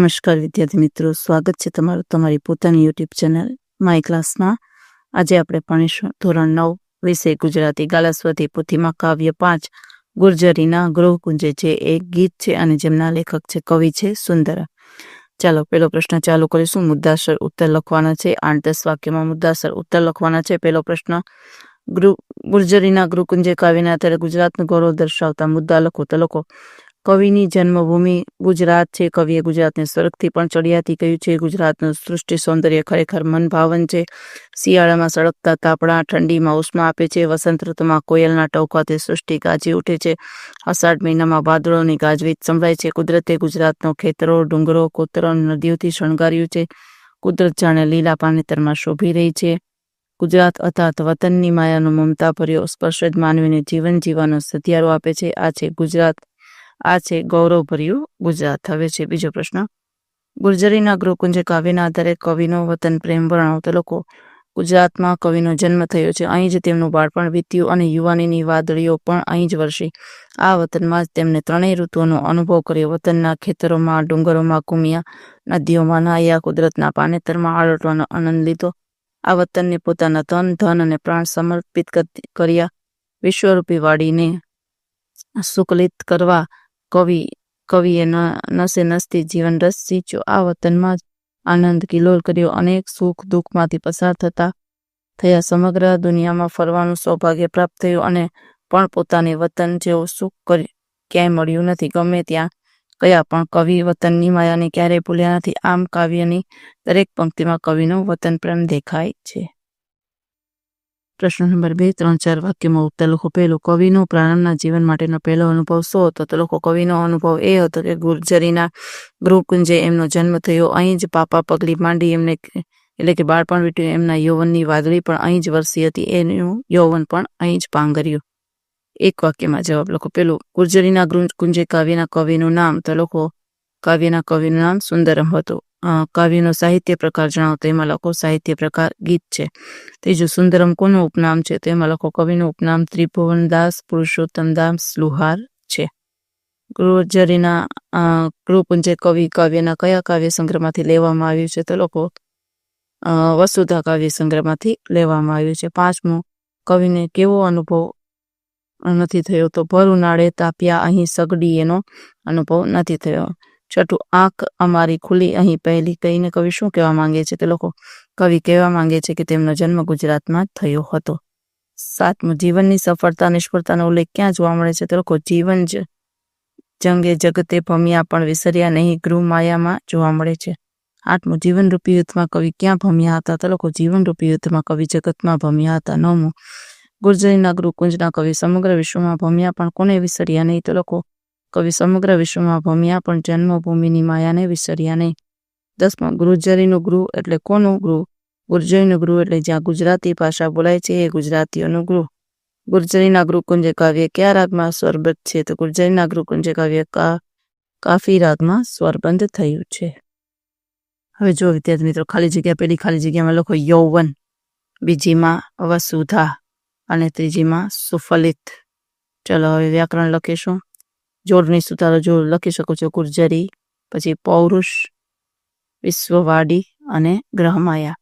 નમસ્કાર વિદ્યાર્થી મિત્રો, સ્વાગત છે તમારું તમારી પોતાની યુટ્યુબ ચેનલ માય ક્લાસમાં આજે આપણે ભણીશું ધોરણ નવ, વિષય ગુજરાતી, ગાલાસ્વતી, પોથીમાં કાવ્ય પાંચ, ગુર્જરીના ગૃહકુંજે જે એક ગીત છે અને જેમના લેખક છે કવિ છે સુંદરા. ચાલો પેલો પ્રશ્ન ચાલુ કરીશું. મુદ્દાસર ઉત્તર લખવાના છે. આઠ દસ વાક્યમાં મુદ્દાસર ઉત્તર લખવાના છે. પેલો પ્રશ્ન ગુર્જરીના ગૃહકુંજે કાવ્યના આધારે ગુજરાતનું ગૌરવ દર્શાવતા મુદ્દા લખો તો લખો. કવિની જન્મભૂમિ ગુજરાત છે. કવિએ ગુજરાતને સ્વર્ગથી પણ ચડિયાતી કહ્યું છે. ગુજરાતનું સૃષ્ટિ સૌંદર્ય ખરેખર મનભાવન છે. શિયાળામાં સળગતા તાપણા ઠંડીમાં ઉષ્મા આપે છે. વસંત ઋતુમાં કોયલના ટવકાથી સૃષ્ટિ ગાજી ઉઠે છે. અષાઢ મહિનામાં વાદળોની ગાજવીજ સંભળાય છે. કુદરતે ગુજરાતનો ખેતરો, ડુંગરો, કોતરો નદીઓથી શણગાર્યું છે. કુદરત જાણે લીલા પાનેતરમાં શોભી રહી છે. ગુજરાત અર્થાત વતનની માયાનો મમતા ભર્યો સ્પર્શ જ માનવીને જીવન જીવવાનો સધિયારો આપે છે. આ છે ગુજરાત આ છે ગૌરવભર્યું ગુજરાત. હવે છે બીજો પ્રશ્ન. ગુર્જરીના ગૃહકુંજ કાવ્યના આધારે કવિનો વતન પ્રેમ વર્ણવતા લોકો ગુજરાતમાં કવિનો જન્મ થયો છે. અહીં જ તેમનું બાળપણ વીત્યું અને યુવાનીની વાદળીઓ પણ અહીં જ વર્ષી આ વતનમાં તેમને ત્રણેય ઋતુઓનો અનુભવ કર્યો. વતનના ખેતરોમાં, ડુંગરોમાં કુમિયા નદીઓમાં નાહ્યા, કુદરતના પાનેતરમાં આળોટવાનો આનંદ લીધો. આ વતનને પોતાના તન ધન અને પ્રાણ સમર્પિત કર્યા. વિશ્વરૂપી વાડીને સુકલિત કરવા કવિ, કવિએ નસે નસતી જીવન રસ સિંચ્યો. આ વતનમાં જ આનંદ કિલોલ કર્યો. અનેક સુખ દુઃખમાંથી પસાર થતા થયા. સમગ્ર દુનિયામાં ફરવાનું સૌભાગ્ય પ્રાપ્ત થયું અને પણ પોતાની વતન જેવું સુખ ક્યાંય મળ્યું નથી. ગમે ત્યાં કયા પણ કવિ વતનની માયાને ક્યારેય ભૂલ્યા નથી. આમ કાવ્યની દરેક પંક્તિમાં કવિનો વતન પ્રેમ દેખાય છે. પ્રશ્ન નંબર બે, ત્રણ, ચાર વાક્યમાં ઉગતા લોકો પહેલું કવિનો પ્રારંભના જીવન માટેનો પહેલો અનુભવ શું હતો? તો લોકો કવિનો અનુભવ એ હતો કે ગુર્જરીના ગૃહકુંજે એમનો જન્મ થયો. અહીં જ પાપા પગલી માંડી એમને એટલે કે બાળપણ વીટ્યું એમના યૌવનની વાદળી પણ અહીં જ વરસી હતી. એનું યૌવન પણ અહીં જ પાંગર્યું. એક વાક્યમાં જવાબ લખો. પેલું ગુર્જરીના ગૃહ કુંજે કાવ્યના કવિનું નામ. તો લોકો કાવ્યના કવિનું નામ સુંદરમ હતું. કાવ્યનો સાહિત્ય પ્રકાર જણાવો તો એમાં લખો સાહિત્ય પ્રકાર ગીત છે. ત્રીજું સુંદરમ કોનું ઉપનામ છે? તો એમાં લખો કવિનું ઉપનામ ત્રિભુવનદાસ પુરુષોત્તમ દાસ લુહાર છે. ગૃહજરીના ગૃહપુંજે કવિ કાવ્યના કયા કાવ્ય સંગ્રહમાંથી લેવામાં આવ્યું છે તો લોકો વસુધા કાવ્ય સંગ્રહમાંથી લેવામાં આવ્યું છે. પાંચમું, કવિને કેવો અનુભવ નથી થયો તો ભર ઉનાળે તાપ્યા અહીં સગડી એનો અનુભવ નથી થયો. છઠ્ઠું આંખ અમારી ખુલી. અહીં પહેલી કહીને કવિ શું કહેવા માંગે છે? તે લોકો કવિ કહેવા માંગે છે કે તેમનો જન્મ ગુજરાતમાં થયો હતો. સાતમું, જીવનની સફળતા, નિષ્ફળતાનો ઉલ્લેખ ક્યાં જોવા મળે છે? તે લોકો જીવન જંગે જગતે ભમ્યા પણ વિસર્યા નહીં. ગૃહ માયામાં જોવા મળે છે. આઠમું, જીવનરૂપી યુદ્ધમાં કવિ ક્યાં ભમ્યા હતા? તે લોકો જીવનરૂપી યુદ્ધમાં કવિ જગતમાં ભમ્યા હતા. નવમું, ગુર્જરીના ગૃહકુંજના કવિ સમગ્ર વિશ્વમાં ભમ્યા પણ કોને વિસર્યા નહીં? તે લોકો કવિ સમગ્ર વિશ્વમાં ભમ્યા પણ જન્મભૂમિની માયાને વિસર્યા નહીં. દસમા, ગુરુજરીનું ગૃહ એટલે કોનું ગૃહ? ગુર્જરીનું ગૃહ એટલે જ્યાં ગુજરાતી ભાષા બોલાય છે એ ગુજરાતીઓનું ગૃહ. ગુર્જરીના ગૃહકુંજ કાવ્ય કયા રાગમાં સ્વરબદ્ધ છે તો ગુર્જરીના ગૃહકુંજ કાવ્ય કા, કાફી રાગમાં સ્વરબંધ થયું છે. હવે જો વિદ્યાર્થી મિત્રો, ખાલી જગ્યા પેલી ખાલી જગ્યામાં લખો યૌવન, બીજીમાં વસુધા અને ત્રીજીમાં સુફલિત. ચલો હવે વ્યાકરણ લખીશું. જોડણી સુધારો જો લખી શકો છો, ગુર્જરી, પછી પૌરુષ, વિશ્વવાડી અને ગ્રહમાયા.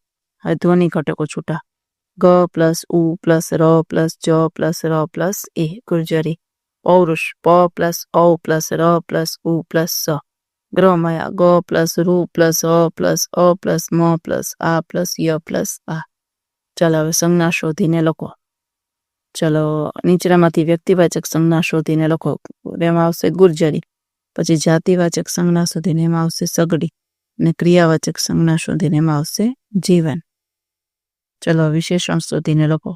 હવે ધ્વનિ ઘટકો છૂટા. ગ પ્લસ ઉ પ્લસ ર પ્લસ જ પ્લસ ર પ્લસ એ, ગુર્જરી. પૌરુષ, પ પ્લસ ઔ પ્લસ ર પ્લસ ઉ પ્લસ સ. ગ્રહમાયા, ગ પ્લસ રૂ પ્લસ અ પ્લસ અ પ્લસ મ પ્લસ આ પ્લસ ય પ્લસ આ. ચાલો હવે સંજ્ઞા શોધીને લખો. ચલો નીચેનામાંથી વ્યક્તિવાચક સંજ્ઞા શોધીને લખો. એમાં આવશે ગુર્જરી, પછી જાતિવાચક સંજ્ઞા શોધીને એમાં આવશે સગડી અને ક્રિયાવાચક સંજ્ઞા શોધીને એમાં આવશે જીવન. ચલો, વિશેષણ શોધીને લખો.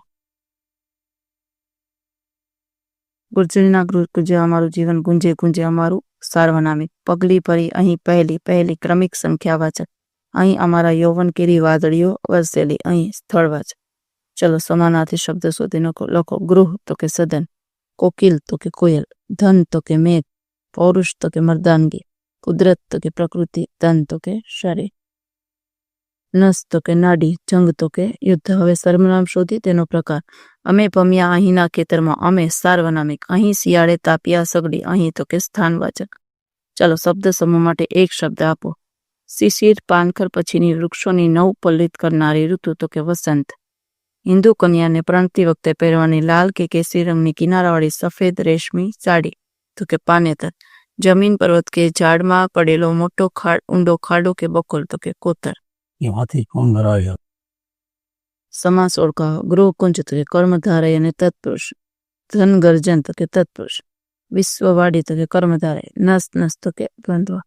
ગુર્જરીના ગુંજે અમારું જીવન ગુંજે ગુંજે અમારું સાર્વનામિક. પગલી પરી અહીં પહેલી પહેલી ક્રમિક સંખ્યાવાચક. અહીં અમારા યૌવન કેરી વાદળીઓ વરસેલી, અહીં સ્થળવાચક. ચલો સમાનાર્થી શબ્દ શોધી લખો લખો ગૃહ તો કે સદન કોકિલ તો કે કોયલ ધન તો કે મેઘ પૌરુષ તો કે મર્દાનગી કુદરત તો કે પ્રકૃતિ તન તો કે શરીર નસ તો કે નાડી જંગ તો કે યુદ્ધ હવે સર્વનામ શોધી તેનો પ્રકાર અમે પમ્યા અહીંના ખેતરમાં અમે સાર્વનામિક અહીં શિયાળે તાપિયા સગડી અહીં તો કે સ્થાનવાચક ચાલો શબ્દ સમૂહ માટે એક શબ્દ આપો શિશિર પાનખર પછીની વૃક્ષોની નવ પલ્લિત કરનારી ઋતુ તો કે વસંત હિન્દુ કન્યાને પ્રણતી વખતે પહેરવાની લાલ કે કેસરી રંગની કિનારાવાળી સફેદ રેશમી સાડી તો કે પાનેતર જમીન પર્વત કે ઝાડમાં પડેલો મોટો ખાડ ઊંડો ખાડો કે બકોલ તો કે કોતર એમાંથી કોણ ધરાવ્યો સમાસ ઓળખાવો ગૃહકુંજ તો કે કર્મધારય અને તત્પુરુષ ધન ગર્જન તો કે તત્પુરુષ વિશ્વવાડી તો કે કર્મધારય નસ નસ તો કે બંધવા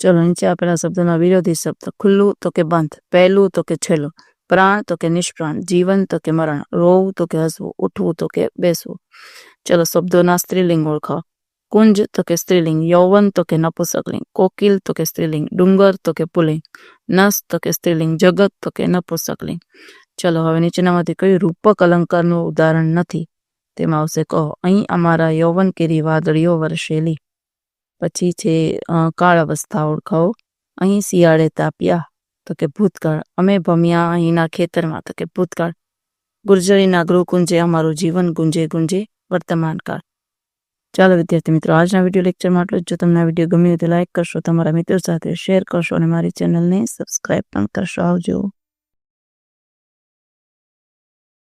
ચલો નીચે આપેલા શબ્દના વિરોધી શબ્દ ખુલ્લું તો કે બંધ પહેલું તો કે છેલ્લું પ્રાણ તો કે નિષ્પ્રાણ જીવન તો કે મરણ રોવું તો કે હસવું ઉઠવું તો કે બેસવું ચલો શબ્દોના સ્ત્રીલિંગ ઓળખાવો કુંજ તો કે સ્ત્રીલિંગ યૌવન તો કે નપુસકલિંગ કોકિલ તો કે સ્ત્રીલિંગ ડુંગર તો કે પુલિંગ નસ તો કે સ્ત્રીલિંગ જગત તો કે નપુસકલિંગ ચલો હવે નીચેનામાંથી કયું રૂપક અલંકારનું ઉદાહરણ નથી તેમાં આવશે કહો અહીં અમારા યૌવન કેરી વાદળીઓ વરસેલી પછી છે અ, કાળ અવસ્થા ઓળખાવો અહીં શિયાળે તાપ્યા તો કે ભૂતકાળ. અમે ભમ્યા અહીંના ખેતરમાં તો કે ભૂતકાળ. ગુર્જરીના ગૃહ કુંજે અમારું જીવન ગુંજે ગુંજે વર્તમાન કાળ ચાલો વિદ્યાર્થી મિત્રો, આજના વીડિયો લેક્ચરમાં આટલું જ. જો તમને આ વીડિયો ગમ્યો તો લાઇક કરશો, તમારા મિત્રો સાથે શેર કરશો અને મારી ચેનલને સબસ્ક્રાઈબ પણ કરશો. આવજો.